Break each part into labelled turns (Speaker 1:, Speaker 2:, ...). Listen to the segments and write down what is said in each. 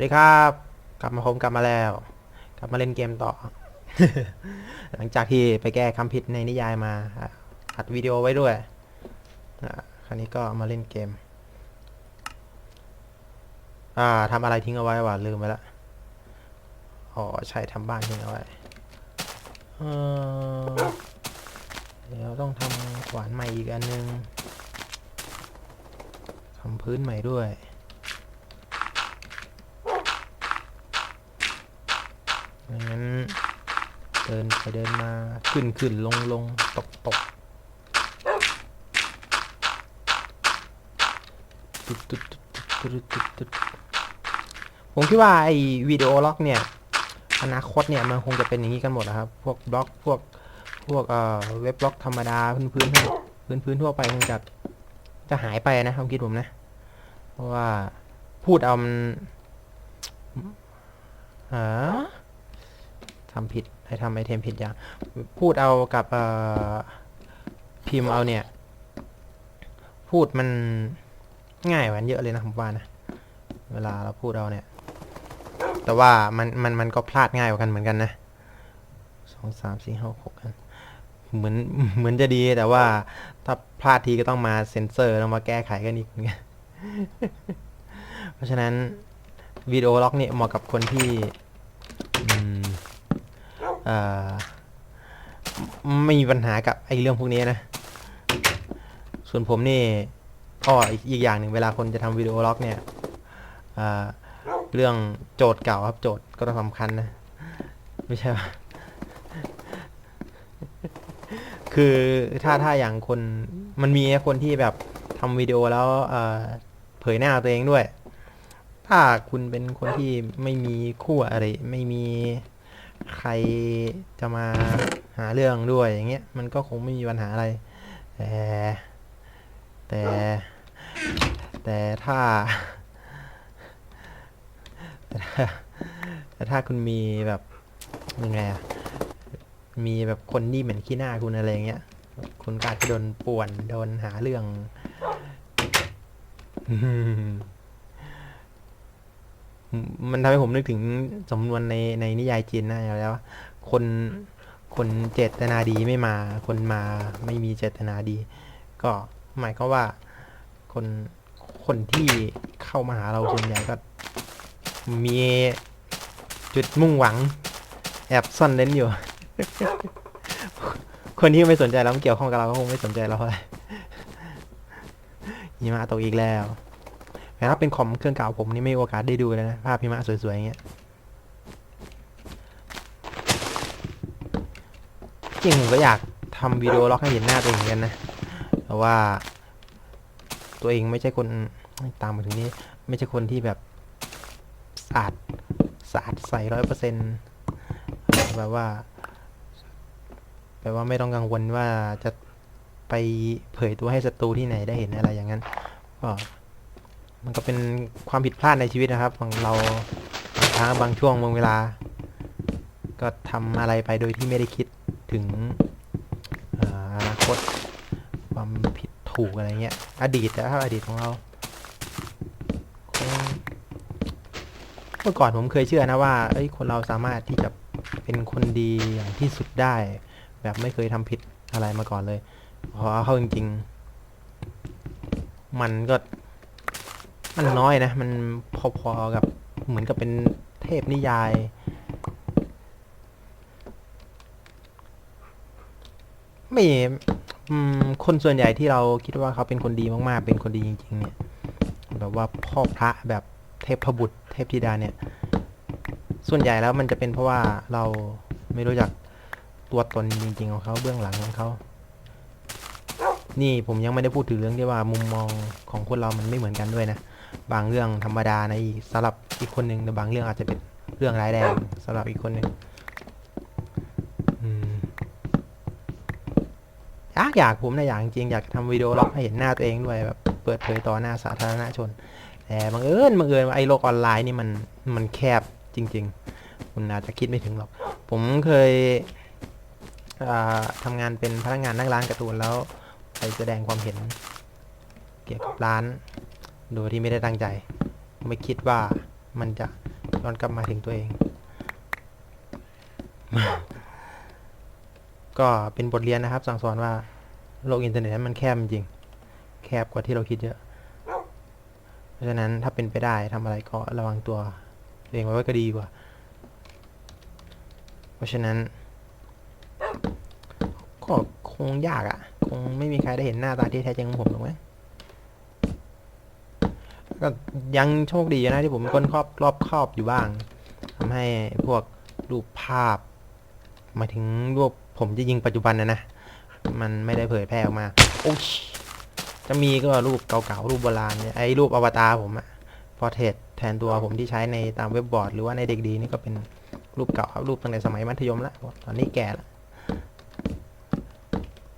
Speaker 1: วัสดีครับ กลับมาผมกลับมาแล้ว กลับมาเล่นเกมต่อ หลังจากที่ไปแก้คำผิดในนิยายมาอัดวิดีโอไว้ด้วยอะคราวนี้ก็มาเล่นเกม อ่าทำอะไรทิ้งเอาไว้วะลืมไปละอ๋อใช่ทำบ้านทิ้งเอาไว้เออเดี๋ยวต้องทำขวานใหม่อีกอันนึงทำพื้นใหม่ด้วย ไม่งั้นเดินไปเดินมาขึ้นขึ้นลงลงตกตกตุ๊ดตุ๊ดตุ๊ดตุ๊ดตุ๊ดผมคิดว่าไอ้วิดีโอล็อกเนี่ยอนาคตเนี่ยมันคงจะเป็นอย่างนี้กันหมดนะครับ พวกบล็อกพวกพวกเอ่อเว็บบล็อกธรรมดาพื้นพื้นพื้นพื้นทั่วไปคงจะจะหายไปนะความคิดผมนะ เพราะว่าพูดเอามันฮะ ทำผิดให้ทำไอเทมผิดอย่าง พูดเอากับพิมพ์เอาเนี่ย พูดมันง่ายกว่านเยอะเลยนะผมว่านะ เวลาเราพูดเอาเนี่ย แต่ว่ามันมันมันก็พลาดง่ายกว่ากันเหมือนกันนะสองสามสี่ห้าหกกันเหมือนเหมือนจะดีแต่ว่าถ้าพลาดทีก็ต้องมาเซ็นเซอร์ต้องมาแก้ไขกันอีกเหมือนกันเพราะฉะนั้นวิดีโอล็อกเนี่ยเหมาะกับคนที่ ไม่มีปัญหากับไอ้เรื่องพวกนี้นะ ส่วนผมนี่อ้ออีกอย่างหนึ่งเวลาคนจะทำวิดีโอล็อกเนี่ยเรื่องโจทย์เก่าครับโจทย์ก็ต้องสำคัญนะ ไม่ใช่ว่าคือถ้าถ้าอย่างคนมันมีคนที่แบบทำวิดีโอแล้วเผยหน้าตัวเองด้วย ถ้าคุณเป็นคนที่ไม่มีคู่อะไรไม่มี ใครจะมาหาเรื่องด้วยอย่างเงี้ยมันก็คงไม่มีปัญหาอะไร แต่ แต่ แต่ถ้า แต่ถ้าแต่ถ้าคุณมีแบบยังไงอะมีแบบคนที่เหม็นขี้หน้าคุณอะไรเงี้ยคุณก็อาจจะโดนป่วนโดนหาเรื่อง มันทำให้ผมนึกถึงสำนวนในในนิยายจีนนะอยู่แล้วว่าคนคนเจตนาดีไม่มา คนมาไม่มีเจตนาดี ก็หมายก็ว่า คนคนที่เข้ามาหาเราส่วนใหญ่ก็ มีจุดมุ่งหวัง แอบซ่อนเล้นอยู่ คนที่ไม่สนใจเราไม่เกี่ยวข้องกับเราก็คงไม่สนใจเราเท่าไหร่หิมะตกอีกแล้ว แต่ถ้าเป็นคอมเครื่องเก่าผมนี่ไม่มีโอกาสได้ดูเลยนะ ภาพพิมะสวยๆอย่างเงี้ยจริงผมก็อยากทำวิดีโอล็อกให้เห็นหน้าตัวเองกันนะ แต่ว่า ตัวเองไม่ใช่คนตามมาถึงนี้ ไม่ใช่คนที่แบบสะอาดสะอาดใส่ร้อยเปอร์เซ็นต์แบบว่าแปลว่าไม่ต้องกังวลว่าจะไปเผยตัวให้ศัตรูที่ไหนได้เห็นอะไรอย่างนั้นก็ มันก็เป็นความผิดพลาดในชีวิตนะครับ ของเราบางครั้งบางช่วงบางเวลา ก็ทำอะไรไปโดยที่ไม่ได้คิดถึงอนาคตความผิดถูกอะไรเงี้ย อดีตแต่ถ้าอดีตของเราเมื่อก่อนผมเคยเชื่อนะว่าเอ้ยคนเราสามารถที่จะเป็นคนดีอย่างที่สุดได้ แบบไม่เคยทำผิดอะไรมาก่อนเลยพอเข้าจริง ๆ มันก็ มันน้อยนะ มันพอๆกับเหมือนกับเป็นเทพนิยาย ไม่คนส่วนใหญ่ที่เราคิดว่าเขาเป็นคนดีมาก ๆ เป็นคนดีจริง ๆ เนี่ย แบบว่าพ่อพระแบบเทพบุตร เทพธิดาเนี่ย ส่วนใหญ่แล้วมันจะเป็นเพราะว่าเราไม่รู้จักตัวตนจริง ๆ ของเขาเบื้องหลังของเขา นี่ผมยังไม่ได้พูดถึงเรื่องที่ว่ามุมมองของคนเรามันไม่เหมือนกันด้วยนะ บางเรื่องธรรมดาในสำหรับอีกคนหนึ่งแต่บางเรื่องอาจจะเป็นเรื่องร้ายแรงสำหรับอีกคนหนึ่งอืมอยากอยากผมนะอยากจริงอยากทำวิดีโอล็อกให้เห็นหน้าตัวเองด้วยแบบเปิดเผยต่อหน้าสาธารณชน แต่บังเอิญบังเอิญว่าไอ้โลกออนไลน์นี่มันมันแคบจริง ๆ คุณอาจจะคิดไม่ถึงหรอก ผมเคยทำงานเป็นพนักงานนักร้านการ์ตูนแล้วไปแสดงความเห็น เกี่ยวกับร้าน โดยที่ไม่ได้ตั้งใจ ไม่คิดว่ามันจะย้อนกลับมาถึงตัวเอง ก็เป็นบทเรียนนะครับ สั่งสอนว่าโลกอินเทอร์เน็ตนั้นมันแคบจริง แคบกว่าที่เราคิดเยอะ เพราะฉะนั้นถ้าเป็นไปได้ทำอะไรก็ระวังตัวเองไว้ก็ดีกว่า เพราะฉะนั้นก็คงยากอะ่ะ คงไม่มีใครได้เห็นหน้าตาที่แท้จริงของผมหรอกมั้ง ก็ยังโชคดีนะที่ผมเป็นคนครอบรอบครอบอยู่บ้างทำให้พวกรูปภาพหมายถึงรูปผมจะยิงปัจจุบันนะนะ มันไม่ได้เผยแพร่ออกมา โอ้ยจะมีก็รูปเก่าๆรูปโบราณเนี่ยไอ้รูปอวตารผมอะพอเทสแทนตัวผมที่ใช้ในตามเว็บบอร์ด หรือว่าในเด็กดีนี่ก็เป็นรูปเก่าครับรูปตั้งแต่สมัยมัธยมแล้วตอนนี้แก่ล้ว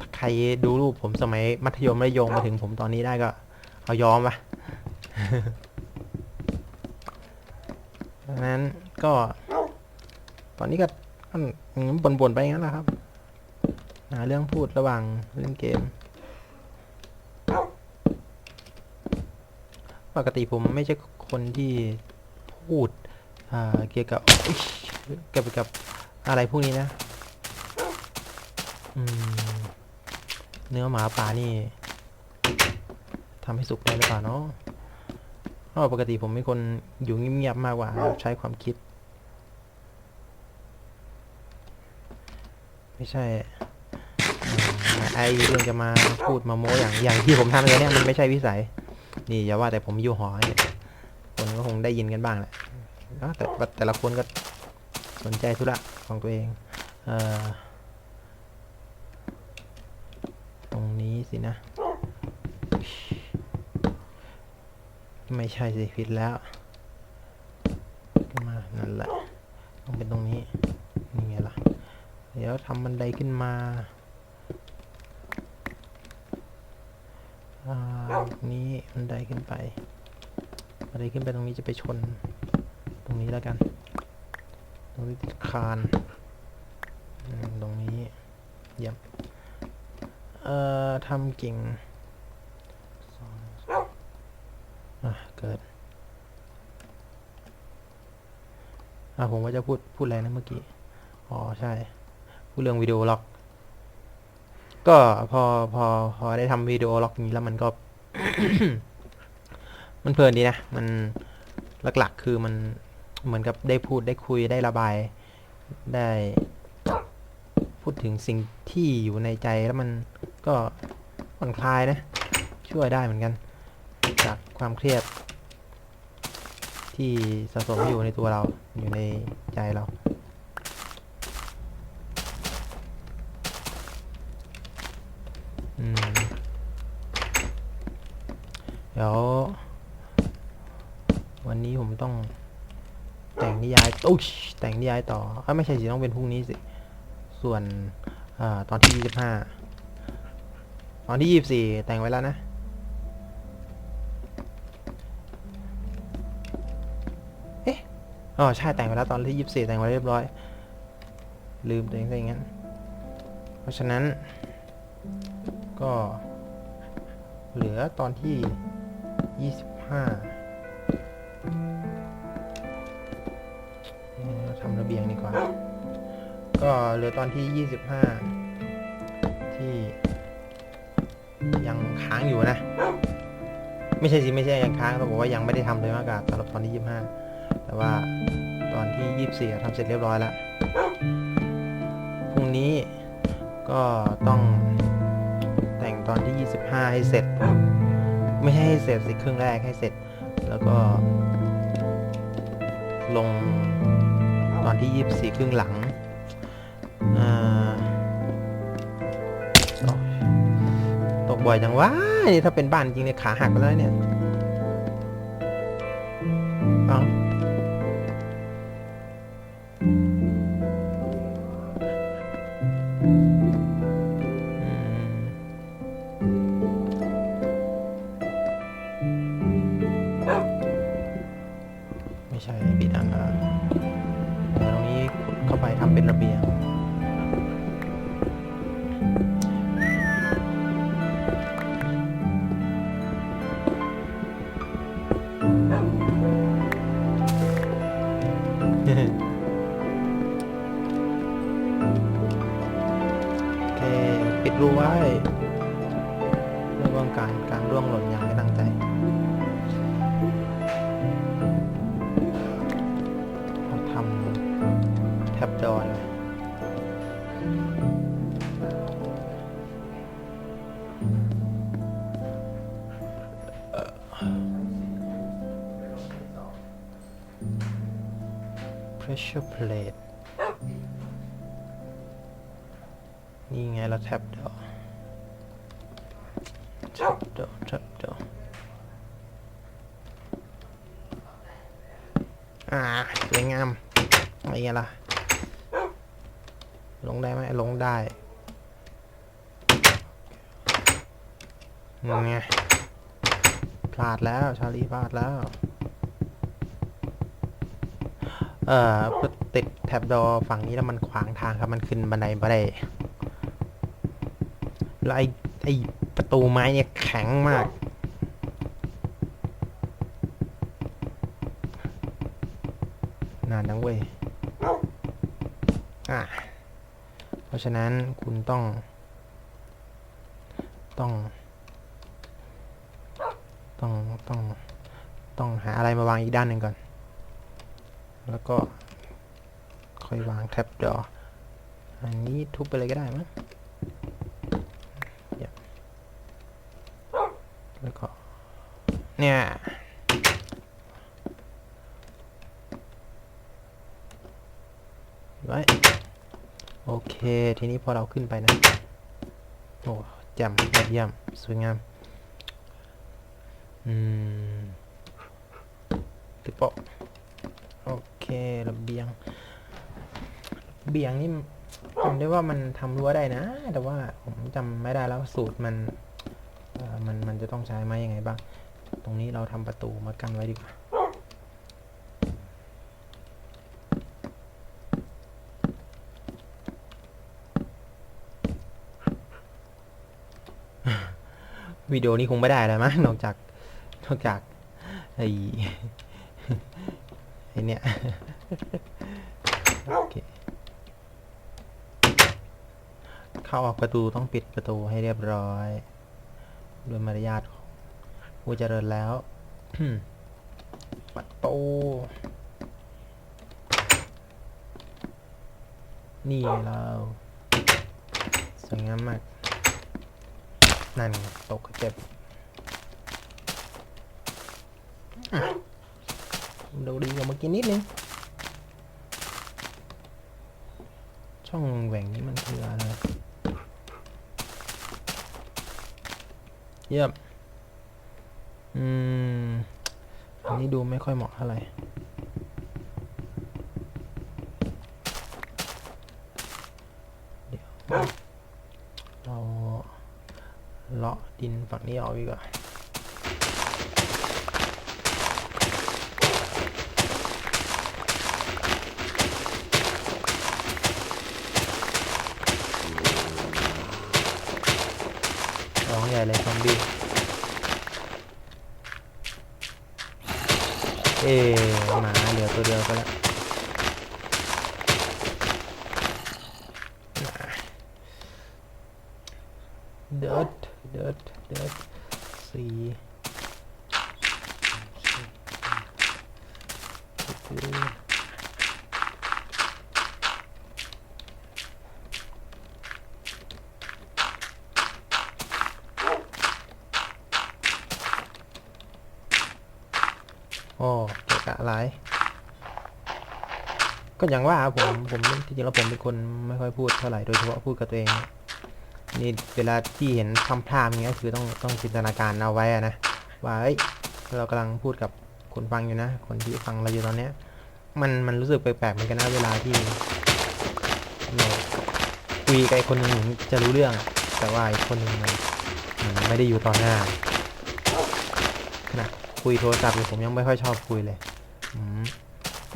Speaker 1: ถ้าใครดูรูปผมสมัยมัธยมแล้วโยงมาถึงผมตอนนี้ได้ก็เอายอมปะ ดังนั้นก็ ตอนนี้ก็บ่นๆไปงั้นแหละครับหาเรื่องพูดระหว่างเล่นเกม ปกติผมไม่ใช่คนที่พูดเกี่ยวกับอุ๊ยเกี่ยวกับอะไรพวกนี้นะเนื้อหมาป่านี่ทำให้สุกได้หรือเปล่าเนาะ เพราะว่าปกติผมเป็นคนอยู่เงียบๆมากกว่าครับใช้ความคิด ไม่ใช่อ่าไอเรื่องจะมาพูดมาโม้อย่างอย่างที่ผมทำเลยเนี่ยมันไม่ใช่วิสัย นี่อย่าว่าแต่ผมอยู่หอเนี่ยคนก็คงได้ยินกันบ้างแหละเอ้าแต่ว่าแต่ละคนก็สนใจธุระของตัวเองเอ่อตรงนี้สินะ ไม่ใช่สิผิดแล้วขึ้นมานั่นแหละต้องเป็นตรงนี้นี่ไงล่ะ เดี๋ยวทำบันไดขึ้นมาอ่านี้บันไดขึ้นไปบันไดขึ้นไปตรงนี้จะไปชน ตรงนี้แล้วกัน ตรงนี้ติดคานตรงนี้เยี่ยมเอ่อทำกิ่งสองอะ เกิดอะผมว่าจะพูดพูดอะไรนะเมื่อกี้ อ๋อใช่ พูดเรื่องวิดีโอล็อก ก็พอพอพอได้ทำวิดีโอล็อกนี้แล้วมันก็ มันเพลินดีนะ มันหลัก ๆ คือมันเหมือนกับได้พูดได้คุยได้ระบายได้พูดถึงสิ่งที่อยู่ในใจแล้วมันก็ผ่อนคลายนะ ช่วยได้เหมือนกัน จากความเครียด ที่สะสมอยู่ในตัวเราอยู่ในใจเราเดี๋ยว วันนี้ผมต้อง แต่งนิยายอุ๊ยแต่งนิยายต่อเอ้ไม่ใช่สิต้องเป็นพรุ่งนี้สิ ส่วนอตอนที่25ตอนที่24แต่งไว้แล้วนะ อ๋อใช่แต่งไว้แล้วตอนที่24แต่งไว้เรียบร้อย ลืมตัวเองซะอย่างนั้น เพราะฉะนั้น ก็ เหลือตอนที่25เอ่อทำระเบียงดีกว่า ก็เหลือตอนที่25ที่ยังค้างอยู่นะ ไม่ใช่สิ ไม่ใช่ยังค้างต้องบอกว่ายังไม่ได้ทำเลยมากกว่าสำหรับตอนที่25 แต่ว่าตอนที่ 24ทำเสร็จเรียบร้อยแล้วพรุ่งนี้ก็ต้องแต่งตอนที่ 25 ให้เสร็จ ไม่ใช่ให้เสร็จสิครึ่งแรกให้เสร็จ แล้วก็ ลงตอนที่ 24 ครึ่งหลังอ่าโอ้ยตกบ่อยจังวะนี่ถ้าเป็นบ้านจริงเนี่ยขาหักไปแล้วเนี่ยเอา โอเค ปิดรูไว้เรื่องของการการร่วงหล่นอย่างไม่ตั้งใจ plate นี่ไงเราแท็บจอแท็บจอแท็บจออ่าสวยงามอะไรเงี้ยล่ะ ลงได้ไหมลงได้นั่นไงพลาดแล้วชาลีพลาดแล้ว เอ่อ ติดแท็บดอฝั่งนี้แล้วมันขวางทางครับมันขึ้นบันไดไม่ได้แล้วไอ้ไอ้ประตูไม้เนี่ยแข็งมาก นานจังเว้ยอะเพราะฉะนั้นคุณต้อง ต้อง ต้อง ต้อง ต้องหาอะไรมาวางอีกด้านหนึ่งก่อน แล้วก็ วางแท็บจออันนี้ทุบไปเลยก็ได้มั้งเดี๋ยแล้วก็เนี่ยไว้โอเค ทีนี้พอเราขึ้นไปนะ โอ้จ่มยอดเยี่ยม สวยงาม อืมติปโอเค ระเบียง เบียงนี่จำได้ว่ามันทำรั้วได้นะ แต่ว่าผมจำไม่ได้แล้วสูตรมันมันมันจะต้องใช้ไม้ยังไงบ้าง ตรงนี้เราทำประตูมากันไว้ดีกว่าวิดีโอนี้คงไม่ได้แล้วมั้งนอกจาก นอกจาก ไอ้ไอ้เนี่ยโอเค เข้าออกประตูต้องปิดประตูให้เรียบร้อยโดยมารยาทของผู้เจริญแล้วประตูนี่เราสวยงามมาก นั่นตกเจ็บดูดีกว่าเมื่อกี้นิดนึง ช่องแหว่งนี้มันคืออะไร เยี่ยม อืม อันนี้ดูไม่ค่อยเหมาะเท่าไหร่เดี๋ยวเราเลาะดินฝั่งนี้ออกดีกว่า ร้องใหญ่เลยซอมบี้เอ๊หมาเหลือตัวเดียวก็แล้ว เดิร์ดเดิร์ดเดิร์ดสี่สี่ โอ้เกะกะหลาย ก็อย่างว่าผมผมที่จริงแล้วผมเป็นคนไม่ค่อยพูดเท่าไหร่โดยเฉพาะพูดกับตัวเองนี่เวลาที่เห็นคำพรามอย่างเงี้ยคือต้องต้องจินตนาการเอาไว้อะนะว่าเอ้ยเรากำลังพูดกับคนฟังอยู่นะ คนที่ฟังเราอยู่ตอนเนี้ย มันมันรู้สึกแปลกๆเหมือนกันนะเวลาที่เราคุยกับคนหนึ่งจะรู้เรื่อง แต่ว่าอีกคนหนึ่งมันมันไม่ได้อยู่ตอนหน้าขณะ คุยโทรศัพท์เนี่ยผมยังไม่ค่อยชอบคุยเลยอื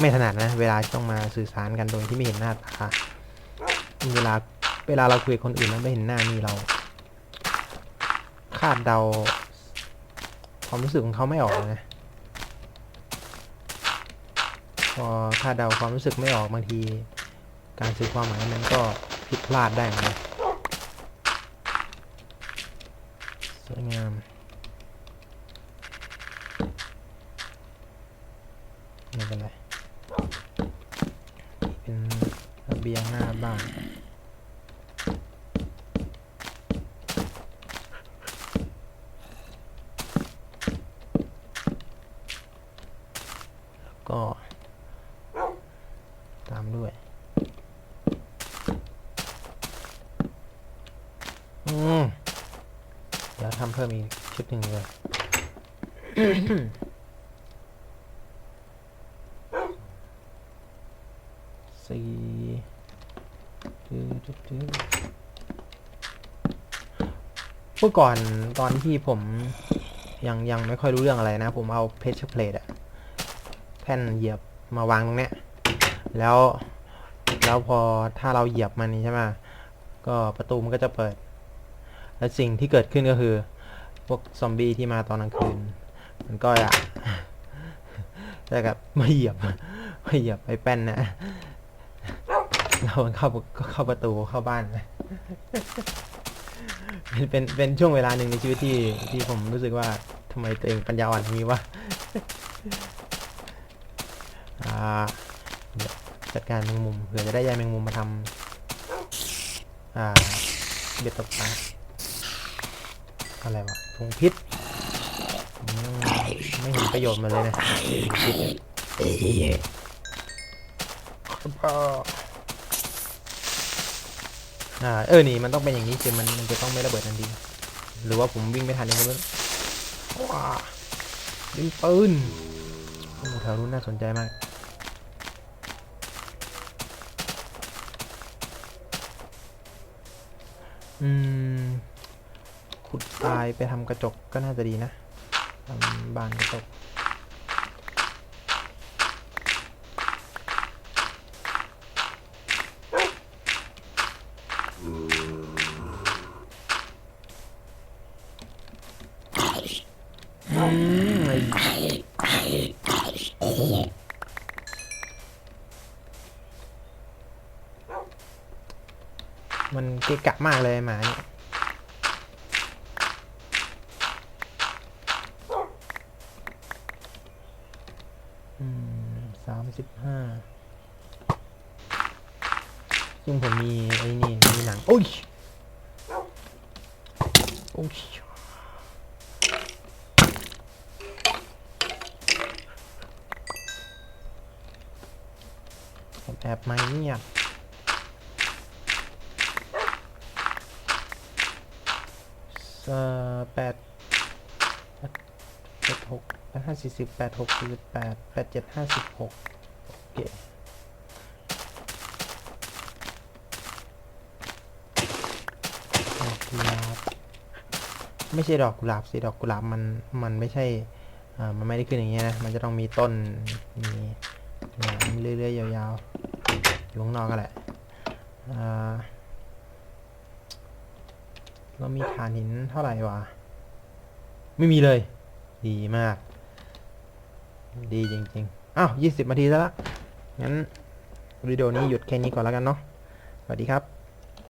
Speaker 1: ไม่ถนัดนะ เวลาต้องมาสื่อสารกันโดยที่ไม่เห็นหน้าตาเวลาเวลาเราคุยกับคนอื่นแล้วไม่เห็นหน้านี่เรา คาดเดาความรู้สึกของเขาไม่ออกเลยนะพอถ้าเดาความรู้สึกไม่ออกบางที การสื่อความหมายนั้นก็ผิดพลาดได้เหมือนกันสวยงามเป็นไร เป็น ระเบียงหน้าบ้านแล้วก็ตามด้วยอืมเดี๋ยวทำเพิ่มอีกชุดหนึ่งเลย สี่ดื้อดื้อดื้อ เมื่อก่อนตอนที่ผมยังยังไม่ค่อยรู้เรื่องอะไรนะ ผมเอาเพชรเพลทอะแท่นเหยียบมาวางตรงเนี้ย แล้วแล้วพอถ้าเราเหยียบมันใช่ไหมก็ประตูมันก็จะเปิด และสิ่งที่เกิดขึ้นก็คือ พวกซอมบี้ที่มาตอนกลางคืน มันก็จะจะกับมาเหยียบมาเหยียบไอ้แป้นนะเราเข้าก็เข้าประตูเข้าบ้านนะ เป็นเป็นเป็นช่วงเวลาหนึ่งในชีวิตที่ที่ผมรู้สึกว่าทำไมตัวเองปัญญาอ่อนอย่างนี้วะอ่าเดี๋ยวจัดการแมงมุมเผื่อจะได้ใยแมงมุมมาทำอ่าเบ็ดตกปลาอะไรวะถุงพิษผมยังไม่เห็นประโยชน์มันเลยนะถุงพิษเนี่ยพ่ ออ่าเออนี่มันต้องเป็นอย่างนี้สิมันมันจะต้องไม่ระเบิดทันทีหรือว่าผมวิ่งไม่ทันเองก็ไม่รู้ว้ายิงปืนโอ้แถวนู้นน่าสนใจมากอืมขุดทรายไปทำกระจกก็น่าจะดีนะทำบานกระจก อืมไอ้มันเกะกะ มากเลยหมาเนี่ยอืมสามสิบห้าซึ่งผมมีไอ้นี่มีหนัง โอ้ย โอ้ยผมแอบไม่เงียบ เอ่อแปดแปดแปดหกแปดห้าสี่สิบแปดหกสี่สิบแปดแปดเจ็ดห้าสิบหกโอเคดอกกุหลาบไม่ใช่ดอกกุหลาบสิดอกกุหลาบมันมันไม่ใช่อ่ามันไม่ได้ขึ้นอย่างเงี้ยนะมันจะต้องมีต้นมีแหนมเรื่อยๆยาวๆอยู่ข้างนอกก็แหละอ่า เรามีฐานหินเท่าไหร่วะ ไม่มีเลย ดีมาก ดีจริงๆ อ้าวยี่สิบนาทีแล้วละงั้นวิดีโอนี้หยุดแค่นี้ก่อนแล้วกันเนาะ สวัสดีครับ